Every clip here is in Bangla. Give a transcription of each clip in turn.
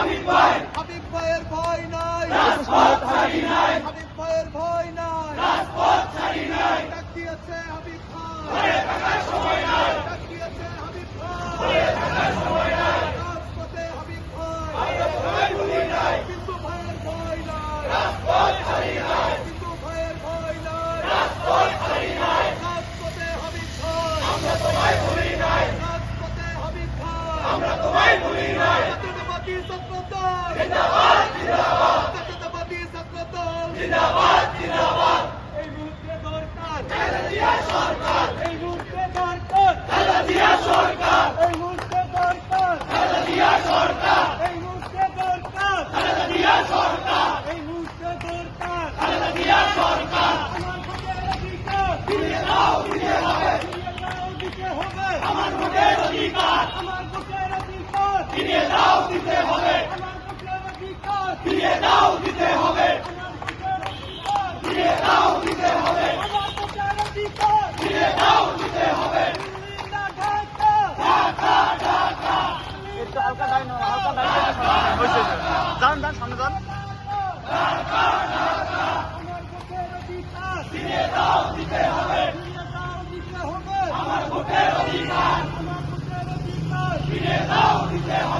হাবিব ভাই। হাবিব ভাইয়ের ভয় নাই। রাজপথ ছাড়ি নাই। হাবিব ভাইয়ের ভয় নাই। রাজপথ ছাড়ি নাই। ডাক দিয়েছে হাবিব ভাই। ঘরে থাকার সময় নাই। ডাক দিয়েছে হাবিব ভাই। ঘরে থাকার সময় নাই। রাজপথে হাবিব ভাই। আমরা সবাই ভুলি নাই। কিন্তু ভাইয়ের ভয় নাই। রাজপথ ছাড়ি নাই। কিন্তু ভাইয়ের ভয় নাই। রাজপথ ছাড়ি নাই। রাজপথে হাবিব ভাই। আমরা সবাই ভুলি নাই। রাজপথে হাবিব ভাই। আমরা সবাই ভুলি নাই। জাতীয়তাবাদী ছাত্রদল জিন্দাবাদ জিন্দাবাদ জাতীয়তাবাদী ছাত্রদল জিন্দাবাদ জিন্দাবাদ এই মুহূর্তে দরকার খালেদা জিয়া সরকার এই মুহূর্তে দরকার খালেদা জিয়া সরকার এই মুহূর্তে দরকার খালেদা জিয়া সরকার এই মুহূর্তে দরকার খালেদা সরকার এই মুহূর্তে আমার ভোটের অধিকার আমার ভোটের অধিকার আমার দাও দিতে হবে। ফিরিয়ে দাও দিতে হবে। ফিরিয়ে দাও দিতে হবে। ফিরিয়ে দাও দিতে হবে। যান যান সামনে যান ফিরিয়ে দাও আমার ভোটের অধিকার। দিতে হবে।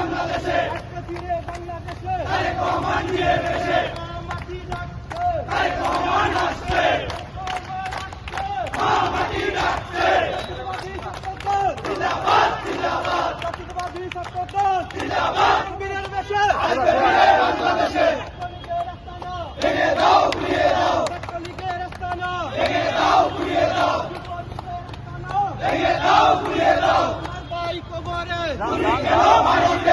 বাংলাদেশে Não, não, não.